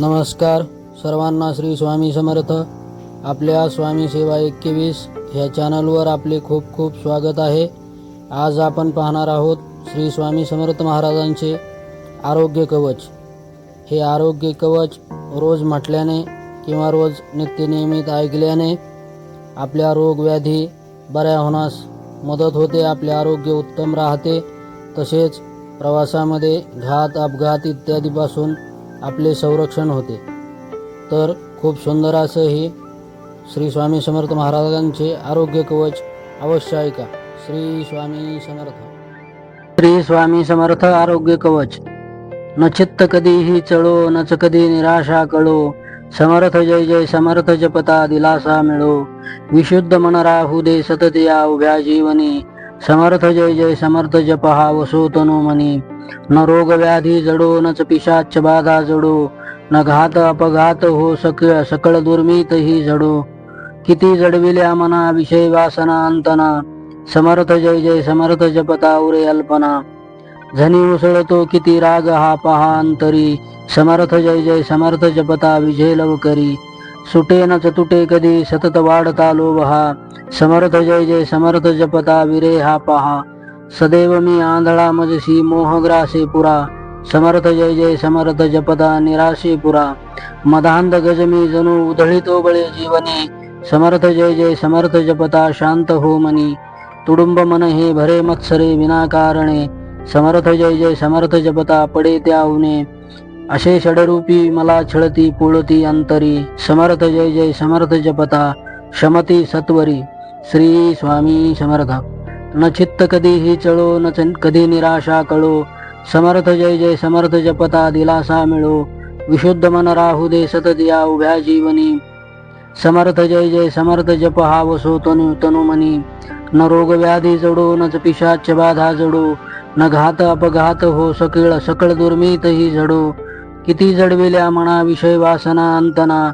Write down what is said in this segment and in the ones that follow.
नमस्कार. सर्वांना श्री स्वामी समर्थ. आपल्या स्वामी सेवा एकवीस ह्या चॅनलवर आपले खूप खूप स्वागत आहे. आज आपण पाहणार आहोत श्री स्वामी समर्थ महाराजांचे आरोग्य कवच. हे आरोग्य कवच रोज म्हटल्याने किंवा रोज नित्यनियमित ऐकल्याने आपल्या रोगव्याधी बऱ्या होण्यास मदत होते आपले आरोग्य उत्तम राहते. तसेच प्रवासामध्ये घात अपघात इत्यादीपासून आपले संरक्षण होते. तर खूप सुंदर असं हे श्री स्वामी समर्थ महाराजांचे आरोग्य कवच अवश्य ऐका. श्री स्वामी समर्थ. श्री स्वामी समर्थ आरोग्य कवच. न चित्त कधीही चळो नच कधी निराशा कळो. समर्थ जय जय समर्थ जपता दिलासा मिळो. विशुद्ध मन राहू दे सतत या उभ्या जीवनी. समर्थ जय जय समर्थ जप हा वसो तनु मनी। न रोग व्याधी जडो नच पिशाच बाधा जडो। न घात अपघात हो सक सकळ दुर्मित ही जडो। किती जडविल्या मना विषय वासना अंतना। समर्थ जय जय समर्थ जपता उरे अल्पना। झनी उसळतो किती राग हा पहा अंतरी। समर्थ जय जय समर्थ जपता विजय लवकरी। सुटे न तुटे कधी सतत वाढता लोभ। हा समर्थ जय जय समर्थ जपता विरे हा पहा सदैव मी आंधळा मजसी मोहग्रासे पुरा। समर्थ जय जय समर्थ जपता निराशे पुरा। मदांध गजमी जणू उधळितो बळे जीवने। समर्थ जय जय समर्थ जपता शांत हो मनी तुडुंब मन हे भरे मत्सरे विनाकारणे। समर्थ जय जय समर्थ जपता पडे त्या उने असे षडरूपी मला छळती पुळती अंतरी. समर्थ जय जय समर्थ जपता. शमती सत्वरी. श्री स्वामी समर्थ. न चित्त कधीही चळो न च- कधी निराशा कळो. समर्थ जय जय समर्थ जपता दिलासा मिळो. विशुद्ध मन राहू दे सतत उभ्या जीवनी. समर्थ जय जय समर्थ जप हा वसो तनु तनुमनी. न रोग व्याधी जडो न पिशाच बाधा जडो. न घात अपघात हो सकळ सकळ दुर्मित ही जडो किती जडविल्या मना विषय वासना अंतना.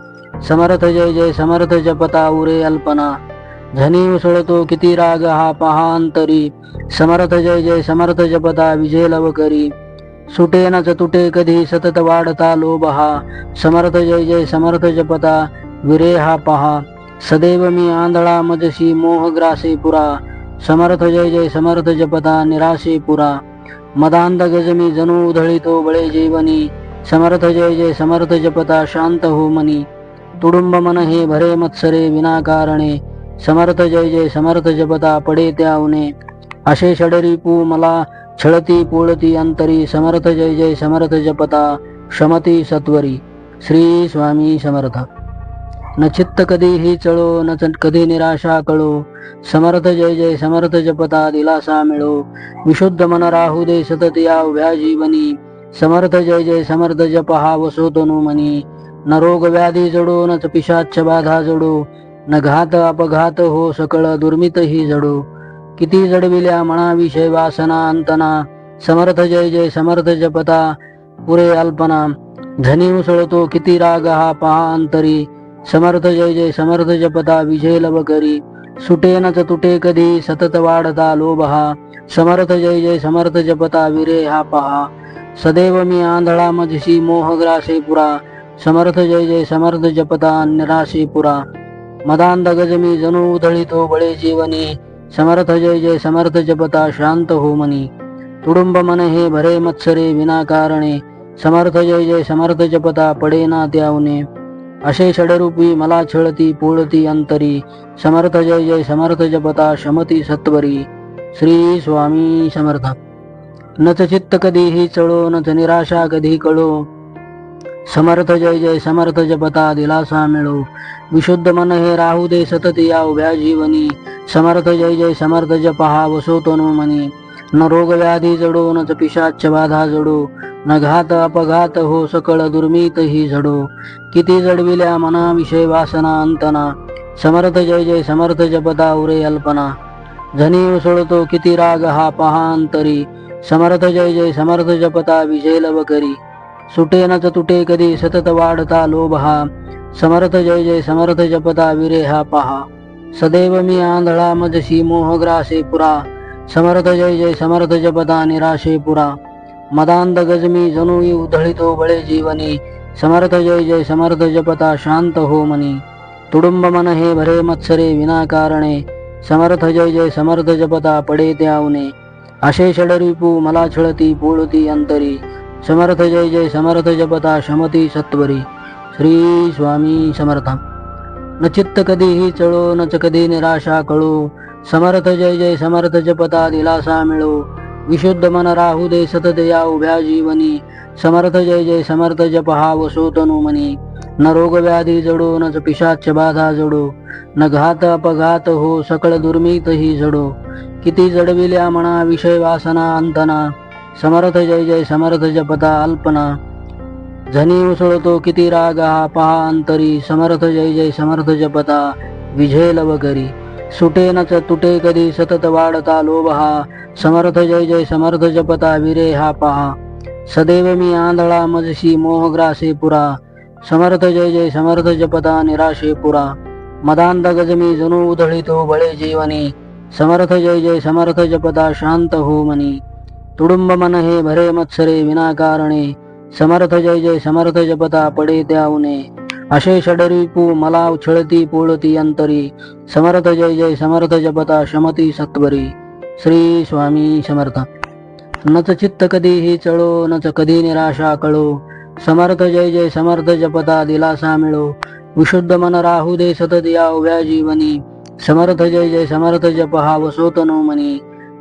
समर्थ जय जय समर्थ जपता उरे अल्पना. झनी उसळतो किती राग हा पहा अंतरी समर्थ जय जय समर्थ जपता विजय लवकरी. सुटे न तुटे कधी सतत वाढता लोभ हा. समर्थ जय जय समर्थ जपता विरे हा पहा. सदैव मी आंधळा मजसी मोहग्रासे पुरा. समर्थ जय जय समर्थ जपता निराशे पुरा. मदांध गजमी जणू उधळितो बळे जीवनी. समर्थ जय जय समर्थ जपता शांत हो मनी। तुडुंब मन हे भरे मत्सरे विनाकारणे। समर्थ जय जय समर्थ जपता पडे त्या उने असे षडरिपू मला छळती पोळती अंतरी। समर्थ जय जय समर्थ जपता शमती सत्वरी। श्री स्वामी समर्थ। न चित्त कधीही चळो न च- कधी निराशा कळो। समर्थ जय जय समर्थ जपता दिलासा मिळो। विशुद्ध मन राहू दे सतत या उभ्या जीवनी। समर्थ जय जय समर्थ जप हा वसो तनु मनी न रोग व्याधी जडो न पिशाच बाधा जडो। न घात अपघात हो सकळ दुर्मित ही जडो। किती जडविल्या मना विषय वासना अंतना। समर्थ जय जय समर्थ जपता पुरे अल्पना। धनी उसळतो किती राग हा पहा अंतरी। समर्थ जय जय समर्थ जपता विजय लवकरी। सुटे न च तुटे कधी सतत वाढता लोभ हा। समर्थ जय जय समर्थ जपता विरे हा पहा। सदैव मी आंधळा मजशी मोहग्रासे पुरा समर्थ जय जय समर्थ जपता निराशे पुरा। मदांध गजमी जणू उधळितो बळे जीवनी समर्थ जय जय समर्थ जपता शांत हो मनी। तुडुंब मन हे भरे मत्सरे विनाकारणे समर्थ जय जय समर्थ जपता पडे ना त्यावने असे षडरूपी मला छळती पोळती अंतरी समर्थ जय जय समर्थ जपता शमती सत्वरी। श्री स्वामी समर्थ। न च चित्त कधीही चळो न च निराशा कधी कळो. समर्थ जय जय समर्थ जपता दिलासा मिळो. विशुद्ध मन हे राहू दे सतत या उभ्या जीवनी समर्थ जय जय समर्थ जप हा वसो तनु मनी. न रोग व्याधी जडो न च पिशाच बाधा जडो. न घात अपघात हो सकळ दुर्मित ही झडो. किती जडविल्या मना विषय वासना अंतना. समर्थ जय जय समर्थ जपता उरे अल्पना. झनी उसळतो किती राग हा पहा अंतरी. समर्थ जय जय समर्थ जपता विजय लवकरी सुटे न च तुटे कधी सतत वाढता लोभ। हा समर्थ जय जय समर्थ जपता विरे हा पहा। सदैव मी आंधळा मजसी मोहग्रासे पुरा। समर्थ जय जय समर्थ जपता निराशे पुरा। मदांध गजमी जनुई उधळितो बळे जीवनी। समर्थ जय जय समर्थ जपता शांत हो मनी। तुडुंब मन हे भरे मत्सरे विनाकारणे। समर्थ जय जय समर्थ जपता पडे त्यावने अशे षडरिपू मला छळती पोळती अंतरी. समर्थ जय जय समर्थ जपता शमती सत्वरी. श्री स्वामी समर्थ न चित्त कधीही चळो न च कधी निराशा कळो. समर्थ जय जय समर्थ जपता दिलासा मिळो. विशुद्ध मन राहू दे सतत या उभ्या जीवनी. समर्थ जय जय समर्थ जप हा वसोतनु मनी. न रोगव्याधी जडो न च पिशाच बाधा जडो. न घात अपघात हो सकळ दुर्मितही जडो. किती जडविल्या म्हणा विषय वासना अंतना समर्थ जय जय समर्थ जपता अल्पना। झनी उसळतो किती राग हा पहा अंतरी। समर्थ जय जय समर्थ जपता विजय लव करी। सुटे नच च तुटे कधी सतत वाढता लोभ हा समर्थ जय जय समर्थ जपता विरे हा पहा। सदैव मी आंधळा मजशी मोहग्रासे पुरा। समर्थ जय जय समर्थ जपता निराशे पुरा। मदांत गजमी जणू उधळितो बळे जीवनी। समर्थ जय जय समर्थ जपदा शांत हो मनी तुडुंब मन हे भरे मत्सरे विनाकारणे समर्थ जय जय समर्थ जपता पडे त्याउने अशे षडरिपू मला उछळती पोळती अंतरी समर्थ जय जय समर्थ जपता शमती सत्वरी। श्री स्वामी समर्थ। न च चित्त कधीही चळो न च कधी निराशा कळो। समर्थ जय जय समर्थ जपता दिलासा मिळो। विशुद्ध मन राहू दे सतत या उभ्या जीवनी। समर्थ जय जय समर्थ जप हा वसोतनो मनी।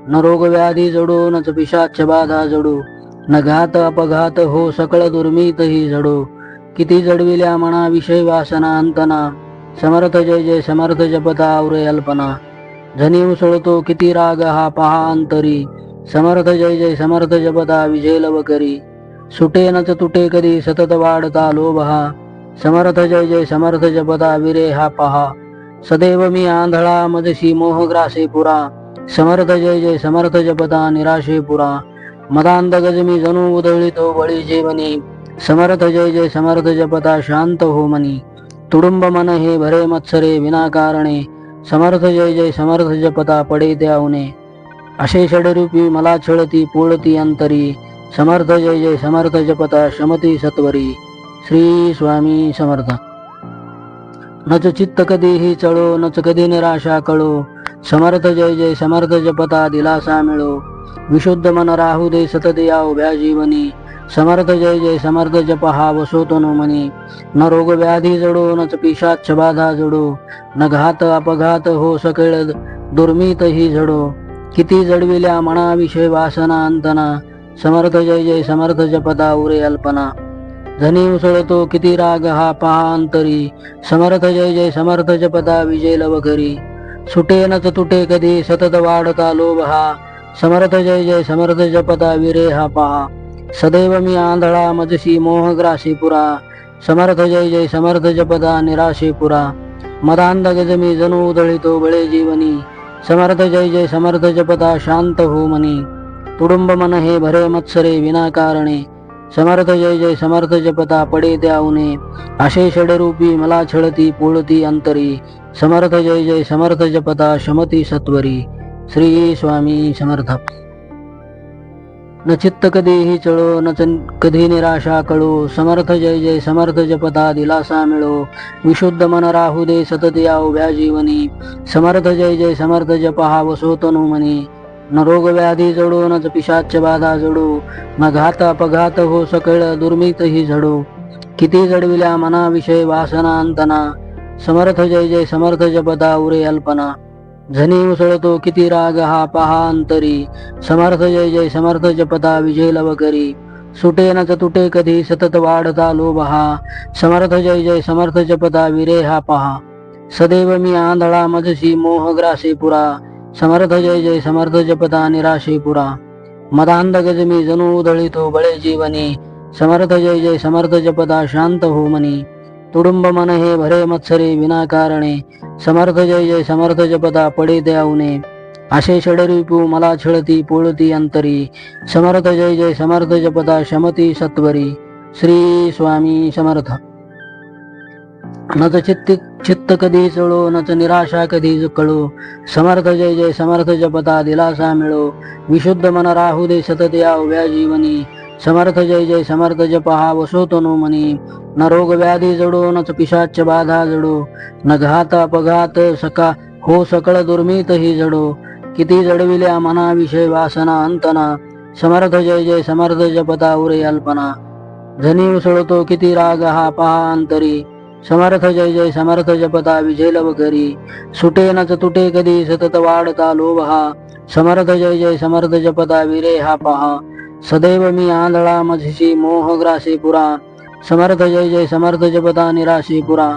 न रोग व्याधी जडो न च पिशाच बाधा जडो। न घात अपघात हो सकळ दुर्मित ही जडो। किती जडविल्या म्हणा विषय वासना अंतना। समर्थ जय जय समर्थ जपता आवरे अल्पना। झनी उसळतो किती राग हा पहा अंतरी। समर्थ जय जय समर्थ जपता विजय लव करी। सुटे नच च तुटे कधी सतत वाढता लोभ हा। समर्थ जय जय समर्थ जपता विरे हा पहा। सदैव मी आंधळा मदशी मोहग्रासे पुरा। समर्थ जय जय समर्थ जपता निराशे पुरा। मदांध गजमी जणू उधळितो बळी जीवनी। समर्थ जय जय समर्थ जपता शांत हो मनी। तुडुंब मन हे भरे मत्सरे विनाकारणे। समर्थ जय जय समर्थ जपता पडे त्याउने असे षडरूपी मला छळती पोळती अंतरी। समर्थ जय जय समर्थ जपता शमती सत्वरी। श्री स्वामी समर्थ। न च चित्त कधीही चळो न च कधी निराशा कळो. समर्थ जय जय समर्थ जपता दिलासा मिळो. विशुद्ध मन राहू दे सतत या उभ्या जीवनी. समर्थ जय जय समर्थ जप हा वसोतनो मनी. न रोग व्याधी जडो न च पिशाच बाधा जडो. न घात अपघात हो सकेळ दुर्मित ही जडो किती जडविल्या मना विषय वासना अंतना. समर्थ जय जय समर्थ जपता उरे अल्पना. धनी उसळतो किती राग हा पहा अंतरी समर्थ जय जय समर्थ जपदा विजय लव करी सुटे न च तुटे कधी सतत वाढता लोभ हा. समर्थ जय जय समर्थ जपदा विरे हा पहा. सदैव मी आंधळा मजशी मोहग्राशी पुरा. समर्थ जय जय समर्थ जपदा निराशे पुरा. मदांध गजमी जणू उधळितो बळे जीवनी. समर्थ जय जय समर्थ जपदा शांत हो मनी. तुडुंब मन हे भरे मत्सरे विनाकारणे. समर्थ जय जय समर्थ जपता पडे त्याउने अशे षडरूपी मला छळती पोळती अंतरी. समर्थ जय जय समर्थ जपता शमती सत्वरी. श्री स्वामी समर्थ. न चित्त कधीही चळो न च कधी निराशा कळो. समर्थ जय जय समर्थ जपता दिलासा मिळो. विशुद्ध मन राहू दे सतत या उभ्या जीवनी. समर्थ जय जय समर्थ जप हा वसोतनु मनी. न रोगव्याधी जडो न पिशाच बाधा जडो. न घात अपघात हो सकळ दुर्मित ही झडो. किती जडविल्या मना विषय वासना अंतना. समर्थ जय जय समर्थ जपदा उरे अल्पना. झनी उसळतो किती राग हा पहा अंतरी. समर्थ जय जय समर्थ जपता विजय लवकरी. सुटे न च तुटे कधी सतत वाढता लोभ हा. समर्थ जय जय समर्थ जपता विरे हा पहा. सदैव मी आंधळा मजशी मोहग्रासे पुरा. समर्थ जय जय समर्थ जपदा निराशे पुरा। मदांध गजमी जणू उधळितो बळे जीवनी। समर्थ जय जय समर्थ जपदा शांत हो मनी तुडुंब मन हे भरे मत्सरे विनाकारणे। समर्थ जय जय समर्थ जपदा पडे द्याऊने अशे षडरिपू मला छळती पोळती अंतरी समर्थ जय जय समर्थ जपदा शमती सत्वरी। श्री स्वामी समर्थ। न च चित्त चित्त कधी चळो न च निराशा कधी कळो समर्थ जय जय समर्थ जपता दिलासा मिळो. विशुद्ध मन राहू दे सतत या उभ्या जीवनी. समर्थ जय जय समर्थ जप हा वसोतनु मनी. न रोग व्याधी जडो नच पिशाच बाधा जडो. न घात अपघात सका हो सकळ दुर्मित ही जडो. किती जडविल्या मना विषय वासना अंतना. समर्थ जय जय समर्थ जपता उरे अल्पना धनी उसळतो किती राग हा पहा अंतरी. समर्थ जय जय समर्थ जपता विजय लव करी सुटे नच तुटे कधी सतत वाढता लोभ हा समर्थ जय जय समर्थ जपता विरे हा पहा सदैव मी आंधळा मधीशी मोह ग्रासे पुरा समर्थ जय जय समर्थ जपता निराशे पुरा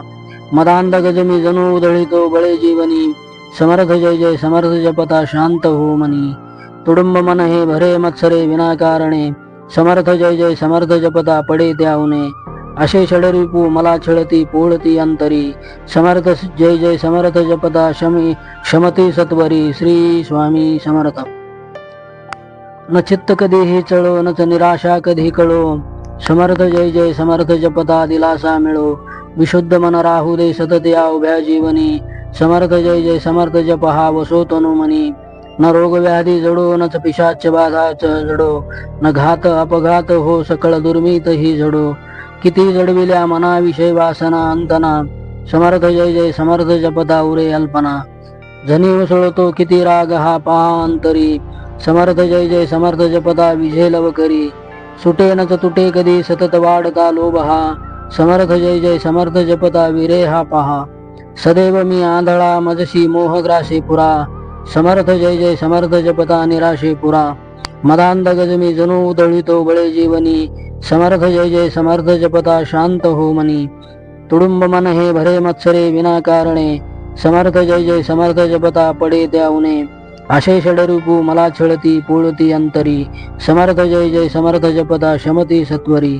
मदांध गजमी जणू उधळितो बळे जीवनी। समर्थ जय जय समर्थ जपता शांत हो मनी तुडुंब मन हे भरे मत्सरे विनाकारणे। समर्थ जय जय समर्थ जपता पडे त्याहुने। असे छडरिपू मला छळती पोळती अंतरी. समर्थ जय जय समर्थ जपदा शमी शमती सत्वरी. श्री स्वामी समर्थ. न चित्त कधीही चळो न च निराशा कधी कळो. समर्थ जय जय समर्थ जपदा दिलासा मिळो. विशुद्ध मन राहू दे सतत या उभ्या जीवनी. समर्थ जय जय समर्थ जप हा वसो मनी न रोग व्याधी जडो न च पिशाच बाधाच जडो. न घात अपघात हो सकळ दुर्मित ही जडो. किती जडविल्या मनाविषयी वासना अंतना. समर्थ जय जय समर्थ जपता उरे अल्पना. जनी उसळतो किती राग हा पहा अंतरी समर्थ जय जय समर्थ जपता विजय लव करी सुटे न च तुटे कधी सतत वाढता लोभ हा. समर्थ जय जय समर्थ जपता विरे हा पहा. सदैव मी आंधळा मजशी मोहग्रासे पुरा. समर्थ जय जय समर्थ जपता निराशे पुरा. मदांध गजमी जणू उधळितो बळे जीवनी. समर्थ जय जय समर्थ जपता शांत हो मनी. तुडुंब मन हे भरे मत्सरे विनाकारणे. समर्थ जय जय समर्थ जपता पडे त्याउने आशे षडरूपू मला छळती पोळती अंतरी. समर्थ जय जय समर्थ जपता शमती सत्वरी.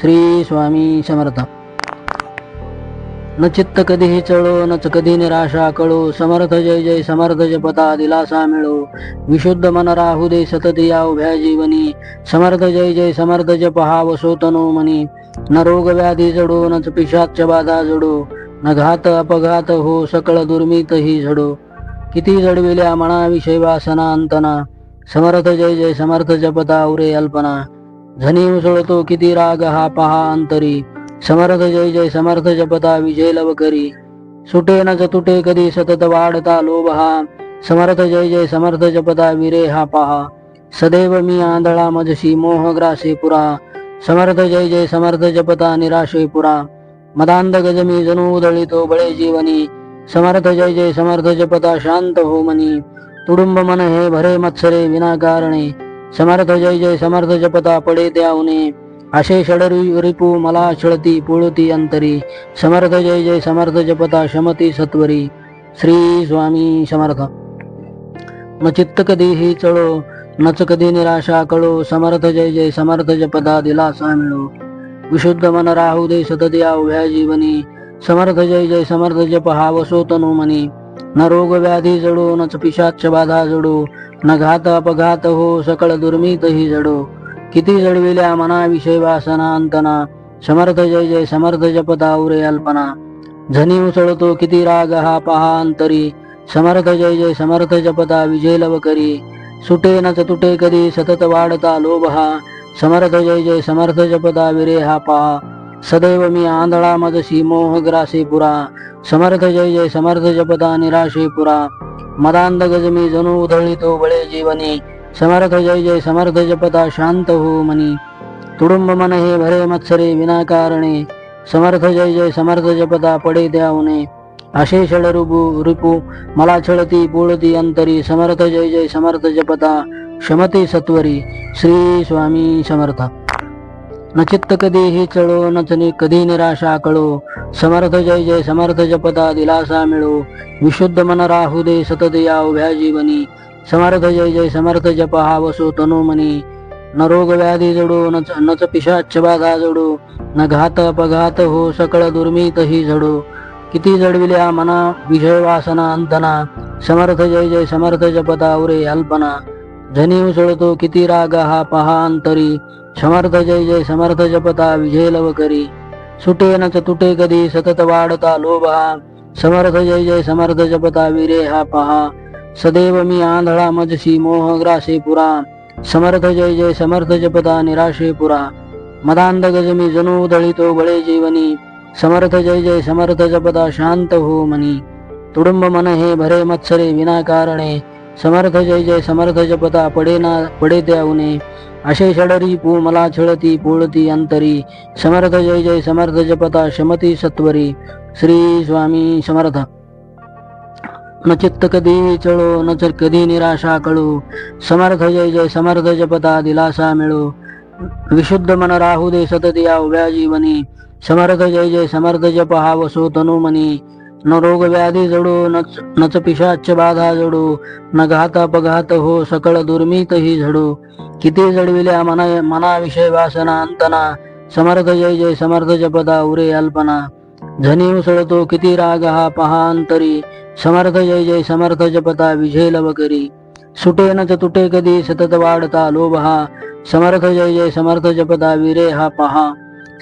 श्री स्वामी समर्थ. न चित्त कधीही चळो न च कधी निराशा कळो. समर्थ जय जय समर्थ जपता दिलासा मिळो. विशुद्ध मन राहू दे सतती या उभ्या जीवनी. समर्थ जय जय समर्थ जप हा वसोतनो मनी न रोग व्याधी जडो न च पिशाच बाधा जडो. न घात अपघात हो सकळ दुर्मित ही झडो. किती जडविल्या मनाविषय वासना अंतना. समर्थ जय जय समर्थ जपता उरे अल्पना. झनी उसळतो किती राग हा पहा अंतरी. समर्थ जय जय समर्थ जपता विजय लव करी. सुटे न तुटे कधी सतत वाढता लोभ. हा समर्थ जय जय समर्थ जपता विरे हा पहा. सदैव मी आंधळा मजशी मोह ग्रासे पुरा. समर्थ जय जय समर्थ जपता निराशे पुरा. मदांध गजमी जणू उदळितो बळे जीवनी. समर्थ जय जय समर्थ जपता शांत हो मनी. तुडुंब मन हे भरे मत्सरे विनाकारणे. समर्थ जय जय समर्थ जपता पडे त्याउने असे षडरी रिपू मला छळती पुळती अंतरी समर्थ जय जय समर्थ जपता शमती सत्वरी। श्री स्वामी समर्थ। न चित्त कधीही चळो नच कधी निराशा कळो समर्थ जय जय समर्थ जपदा दिलासा मिळो। विशुद्ध मन राहू दे सतत उभ्या जीवनी। समर्थ जय जय समर्थ जप हा वसो तनु मनी न रोग व्याधी जडो न च पिशाच बाधा जडो। न घात अपघात हो सकळ दुर्मितही जडो। किती जडविल्या मनाविषय वासना अंतना. समर्थ जय जय समर्थ जपता उरे अल्पना. झनी उसळतो किती राग हा पहा अंतरी. समर्थ जय जय समर्थ जपता विजय लव करी सुटे न चतुटे तुटे कधी सतत वाढता लोभ हा. समर्थ जय जय समर्थ जपता विरे हा पहा. सदैव मी आंधळा मदसी मोह ग्रासे पुरा. समर्थ जय जय समर्थ जपता निराशे पुरा. मदांध गजमी जणू उधळितो बळे जीवनी. समर्थ जय जय समर्थ जपता शांत हो मनी तुडुंब मन हे भरे मत्सरे विनाकारणे। समर्थ जय जय समर्थ जपता पडे द्यावने असे षडरूपू रिपू मला छळती बोळती अंतरी। समर्थ जय जय समर्थ जपता क्षमते सत्वरी। श्री स्वामी समर्थ। न चित्त कधीही चळो नचने कधी निराशा कळो। समर्थ जय जय समर्थ जपता दिलासा मिळो। विशुद्ध मन राहू दे सतत या उभ्या जीवनी। समर्थ जय जय समर्थ जप हा वसो तनुमनी. न रोग व्याधी जडो न च- न च पिशाच बाधा जडो. न घात अपघात हो सकळ दुर्मित ही झडो किती जडविल्या मना विषय वासना अंतना. समर्थ जय जय समर्थ जपता उरे अल्पना. धनी उसळतो किती राग हा पहा अंतरी. समर्थ जय जय समर्थ जपता विजय लव करी. सुटे न च तुटे कधी सतत वाढता लोभ हा. समर्थ जय जय समर्थ जपता विरे हा पहा. सदैव मी आंधळा मजशी मोह ग्रासे पुरा समर्थ जय जय समर्थ जपदा निराशे पुरा मदांध गजमी जणू दळितो बळे जीवनी. समर्थ जय जय समर्थ जपदा शांत हो मनी. तुडुंब मन हे भरे मत्सरे विनाकारणे. समर्थ जय जय समर्थ जपता पडे ना पडे त्याऊने. अशे षडरी पू मला छळती पोळती अंतरी. समर्थ जय जय समर्थ जपता शमती सत्वरी. श्री स्वामी समर्थ. न चित्त कधी चळो न चर कधी निराशा कळू. समर्थ जय जय समर्थ जपता दिलासा मिळो. विशुद्ध मन राहू दे सतत या उभ्या जीवनी. समर्थ जय जय समर्थ जप हा वसो तनुमनी. न रोग व्याधी जडो न नच पिशाच बाधा जडो. न घात अपघात हो सकळ दुर्मित ही झडो. किती जडविल्या मना मनाविषय वासना अंतना. समर्थ जय जय समर्थ जपदा उरे अल्पना. धनी उसळतो किती राग हा पहांतरी समर्थ जय जय समर्थ जपता विजय लवकरी सुटे न च तुटे कधी सतत वाढता लोभ हा. समर्थ जय जय समर्थ जपता विरे हा पहा.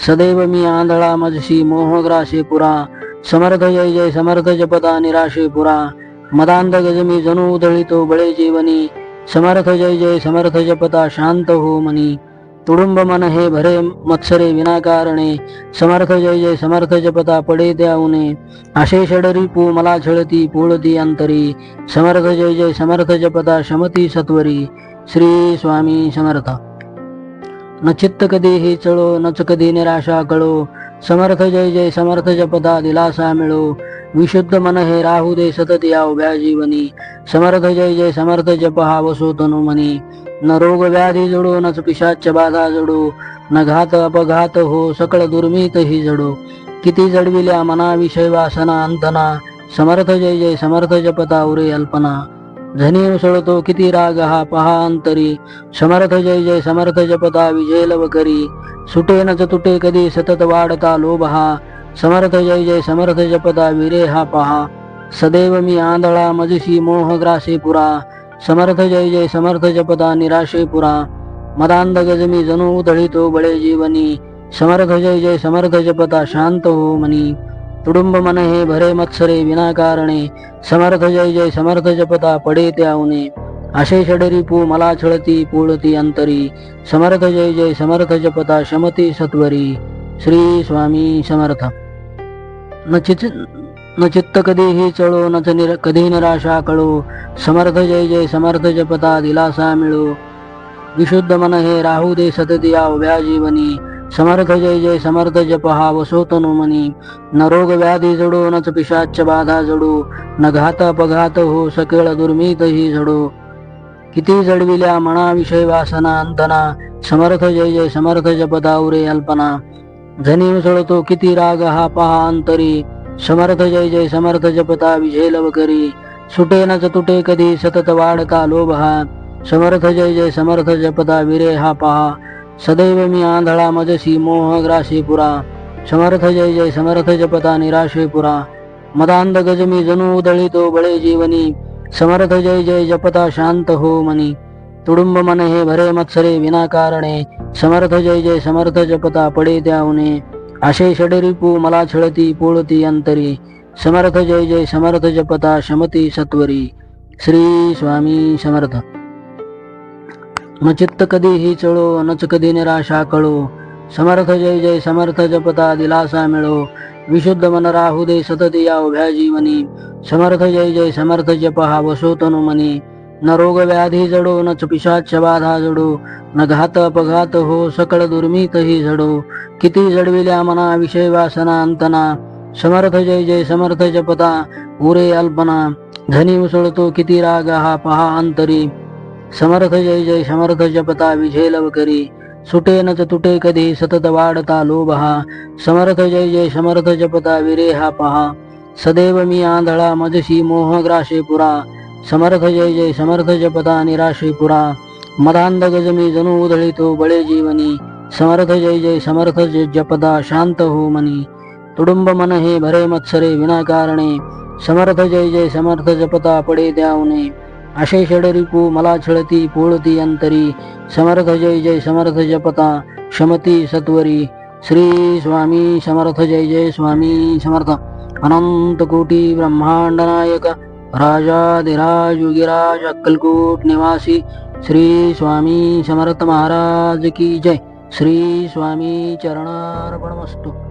सदैव मी आंधळा मजशी मोहग्रासे पुरा. समर्थ जय जय समर्थ जपता निराशे पुरा. मदांध गजमी जणू उधळितो बळे जीवनी. समर्थ जय जय समर्थ जपता शांत हो मनी. तुडुंब मन हे भरे मत्सरे विनाकारणे समर्थ जय जय समर्थ जपता पडे त्याऊने. अशे षडरी पू मला छळती पोळती अंतरी. समर्थ जय जय समर्थ जपता शमती सत्वरी. श्री स्वामी समर्थ. न चित्त कधी हे चळो नच कधी निराशा कळो. समर्थ जय जय समर्थ जपदा दिलासा मिळो. विशुद्ध मन हे राहू दे सतत या उभ्या जीवनी. समर्थ जय जय समर्थ जप हा वसो तनु मनी न रोग व्याधी जडो न पिशाच बाधा जडो. न घात अपघात हो सकळ दुर्मित ही जडो. किती जडविल्या मना विषय वासना अंतना. समर्थ जय जय समर्थ जपता उरे अल्पना. धनी उसळतो किती राग हा पहा अंतरी. समर्थ जय जय समर्थ जपता विजय लव करी सुटे न च तुटे कधी सतत वाढता लोभ हा. समर्थ जय जय समर्थ जपदा विरे हा पहा. सदैव मी आंधळा मजशी मोहग्रासे पुरा. समर्थ जय जय समर्थ जपदा निराशे पुरा. मदांध गजमी जणू उधळितो बळे जीवनी. समर्थ जय जय समर्थ जपता शांत हो मनी. तुडुंब मन हे भरे मत्सरे विनाकारणे. समर्थ जय जय समर्थ जपता पडे त्याऊने. अशे षडरी पू मला छळती पोळती अंतरी. समर्थ जय जय समर्थ जपता शमती सत्वरी. श्री स्वामी समर्थ. न चित न चित्त कधीही चळो न च निर कधी निराशा कळो. समर्थ जय जय समर्थ जपता दिलासा मिळो. विशुद्ध मन हे राहू दे सतत उभ्या जीवनी. समर्थ जय जय समर्थ जप हा वसो न रोग व्याधी जडो नच पिशाच बाधा जडो. न घात अपघात हो सकेळ दुर्मित ही किती जडविल्या मना विषय वासना अंतना. समर्थ जय जय समर्थ जपदावरे अल्पना. झनी उसळतो किती राग हा पहा अंतरी. समर्थ जय जय समर्थ जपता विजय लव करी सुटे नच तुटे कधी सतत वाढता लोभ हा. समर्थ जय जय समर्थ जपता विरे हा पहा. सदैव मी आंधळा मजसी मोहग्रासी पुरा. समर्थ जय जय समर्थ जपता निराशे पुरा. मदांध गजमी जणू उदळितो बळे जीवनी. समर्थ जय जय जपता शांत हो मनी. तुडुंब मन हे भरे मत्सरे विनाकारणे समर्थ जय जय समर्थ जपता पडे त्याहुने अशे षडरिपू मला छळती पोळती अंतरी. समर्थ जय जय समर्थ जपता शमती सत्वरी. श्री स्वामी समर्थ. न चित्त कधीही चळो नच कधी निराशा कळो. समर्थ जय जय समर्थ जपता दिलासा मिळो. विशुद्ध मन राहू दे सतत या उभ्या जीवनी. समर्थ जय जय समर्थ जप हा वसो मनी. न रोग व्याधी जडो न च पिशाच बाधा जडो न घात अपघात हो सकळ दुर्मित ही जडो. किती जडविल्या मना विषय वासना अंतना. समर्थ जय जय समर्थ जपता उरे अल्पना. धनी उसळतो किती राग हा पहा अंतरी. समर्थ जय जय समर्थ जपता विजय लवकरी. सुटे न च तुटे कधी सतत वाढता लोभ हा. समर्थ जय जय समर्थ जपता विरे हा पहा. सदैव मी आंधळा मजशी मोहग्राशे पुरा. समर्थ जय जय समर्थ जपदा निराशी पुरा मदांध गजमी जणू उधळितो बळे जीवनी। समर्थ जय जय समर्थ जपदा शांत हो मनी तुडुंब मन हे भरे मत्सरे विनाकारणे। समर्थ जय जय समर्थ जपता पडे त्याऊने अशे षडरिपू मला छळती पोळती अंतरी। समर्थ जय जय समर्थ जपता क्षमती सत्वरी। श्री स्वामी समर्थ जय जय स्वामी समर्थ। अनंत कोटी ब्रह्मांड नायक। राजाधिराज युगिराज अक्कलकोट निवासी श्री स्वामी समर्थ महाराज की जय। श्री स्वामी चरणार्पणमस्तु।